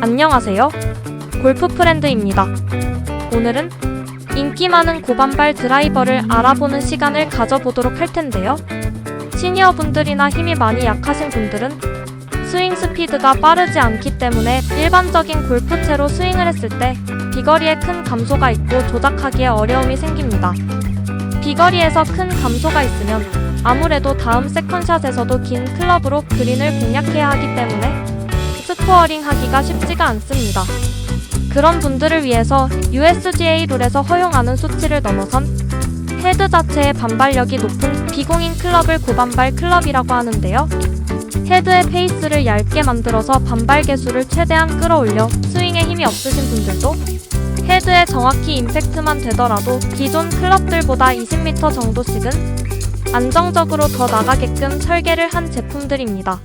안녕하세요. 골프 프렌드입니다. 오늘은 인기 많은 고반발 드라이버를 알아보는 시간을 가져보도록 할 텐데요. 시니어 분들이나 힘이 많이 약하신 분들은 스윙 스피드가 빠르지 않기 때문에 일반적인 골프채로 스윙을 했을 때 비거리에 큰 감소가 있고 조작하기에 어려움이 생깁니다. 비거리에서 큰 감소가 있으면 아무래도 다음 세컨샷에서도 긴 클럽으로 그린을 공략해야 하기 때문에 스코어링 하기가 쉽지가 않습니다. 그런 분들을 위해서 USGA 룰에서 허용하는 수치를 넘어선 헤드 자체의 반발력이 높은 비공인 클럽을 고반발 클럽이라고 하는데요. 헤드의 페이스를 얇게 만들어서 반발 개수를 최대한 끌어올려 스윙에 힘이 없으신 분들도 헤드에 정확히 임팩트만 되더라도 기존 클럽들보다 20m 정도씩은 안정적으로 더 나가게끔 설계를 한 제품들입니다.